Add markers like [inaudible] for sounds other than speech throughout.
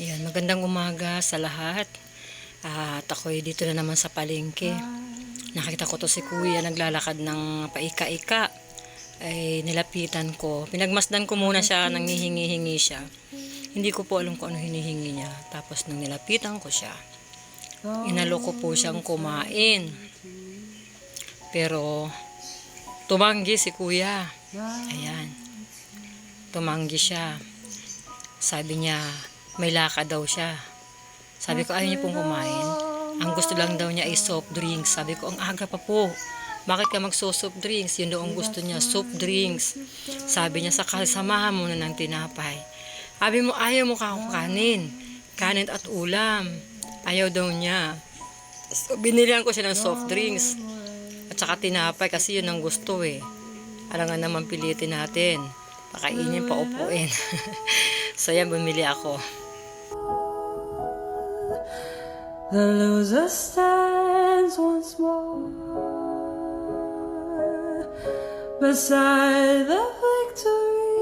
Yan, magandang umaga sa lahat. At ako'y dito na naman sa palengke. Nakita ko to si kuya naglalakad ng paika-ika. Ay nilapitan ko. Pinagmasdan ko muna siya, nanghihingi-hingi siya. Hindi ko po alam kung ano hinihingi niya. Tapos nang nilapitan ko siya, inalo ko po siyang kumain. Pero tumanggi si kuya. Ayan. Tumanggi siya. Sabi niya, may lakad daw siya. Sabi ko, ayaw niya pong kumain. Ang gusto lang daw niya ay soft drinks. Sabi ko, ang aga pa po. Bakit ka magso-soft drinks? Yun daw ang gusto niya, soft drinks. Sabi niya, sakal, samahan mo na ng tinapay. Sabi mo, ayaw mo ka kanin. Kanin at ulam. Ayaw daw niya. So, binilihan ko siya ng soft drinks. At saka tinapay kasi yun ang gusto eh. Alangan naman pilitin natin. Pakainin, paupuin. [laughs] so yan, bumili ako. The loser stands once more beside the victory.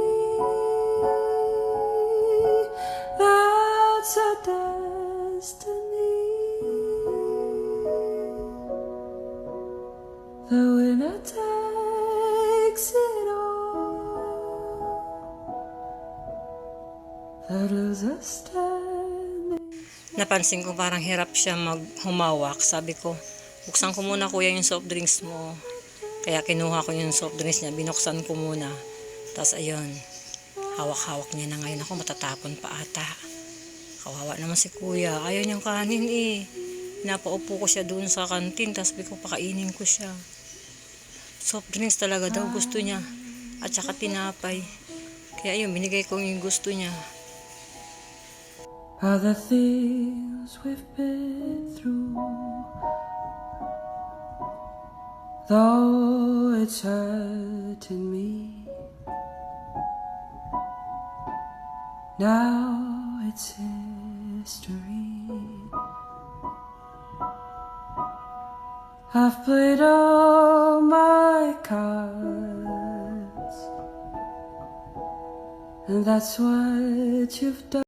That's our destiny. The winner takes it all. The loser stands. Napansin ko parang hirap siya mag humawak. Sabi ko, buksan ko muna kuya yung soft drinks mo. Kaya kinuha ko yung soft drinks niya, binuksan ko muna. Tapos ayun, hawak-hawak niya na ngayon ako, matatapon pa ata. Kawawa naman si kuya, ayaw niyang kanin eh. Napaupo ko siya doon sa kantin, tapos ko pakainin ko siya. Soft drinks talaga daw gusto niya. At saka tinapay. Kaya ayun, binigay ko yung gusto niya. Are the things we've been through. Though it's hurting me, now it's history. I've played all my cards, and that's what you've done.